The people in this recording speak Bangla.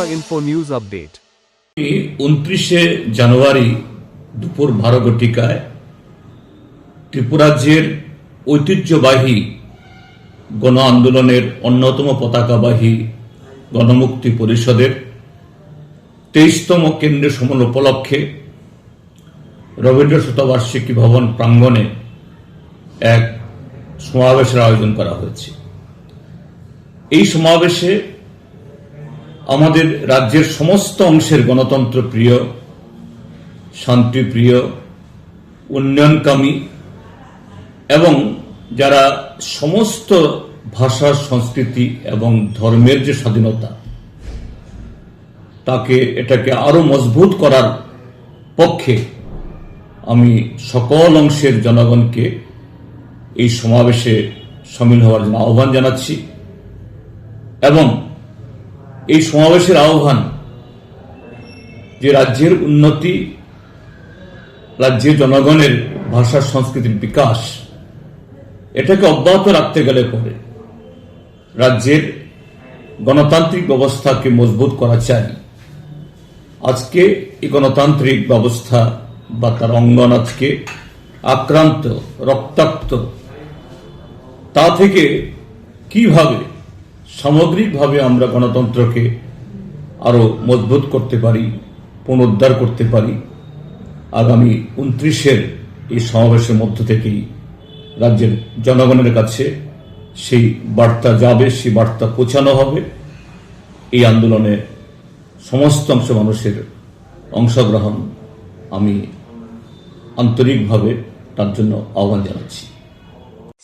Tripura Info News Update. উনত্রিশে জানুয়ারি দুপুর বারো ঘটিকায় ত্রিপুরাজ্যের ঐতিহ্যবাহী গণ আন্দোলনের অন্যতম পতাকাবাহী গণমুক্তি পরিষদের তেইশতম কেন্দ্রীয় সমন উপলক্ষে রবীন্দ্র শতবার্ষিকী ভবন প্রাঙ্গণে এক সমাবেশের আয়োজন করা হয়েছে এই সমাবেশে আমাদের রাজ্যের সমস্ত অংশের গণতন্ত্র প্রিয়, শান্তিপ্রিয়, উন্নয়নকামী এবং যারা সমস্ত ভাষা, সংস্কৃতি এবং ধর্মের যে স্বাধীনতা, তাকে, এটাকে আরও মজবুত করার পক্ষে আমি সকল অংশের জনগণকে এই সমাবেশে সামিল হওয়ার জন্য আহ্বান জানাচ্ছি এবং এই সমাবেশের আহ্বান যে রাজ্যের উন্নতি, রাজ্যের জনগণের ভাষা, সংস্কৃতির বিকাশ, এটাকে অব্যাহত রাখতে গেলে পরে রাজ্যের গণতান্ত্রিক ব্যবস্থাকে মজবুত করা চাই। আজকে এই গণতান্ত্রিক ব্যবস্থা বা তার অঙ্গন আজকে আক্রান্ত, রক্তাক্ত, তা থেকে কীভাবে সামগ্রিকভাবে আমরা গণতন্ত্রকে আরও মজবুত করতে পারি, পুনরুদ্ধার করতে পারি। আগামী উনত্রিশের এই সমাবেশের মধ্য থেকেই রাজ্যের জনগণের কাছে সেই বার্তা যাবে, সেই বার্তা পৌঁছানো হবে। এই আন্দোলনে সমস্ত অংশ মানুষের অংশগ্রহণ আমি আন্তরিকভাবে তার জন্য আহ্বান জানাচ্ছি।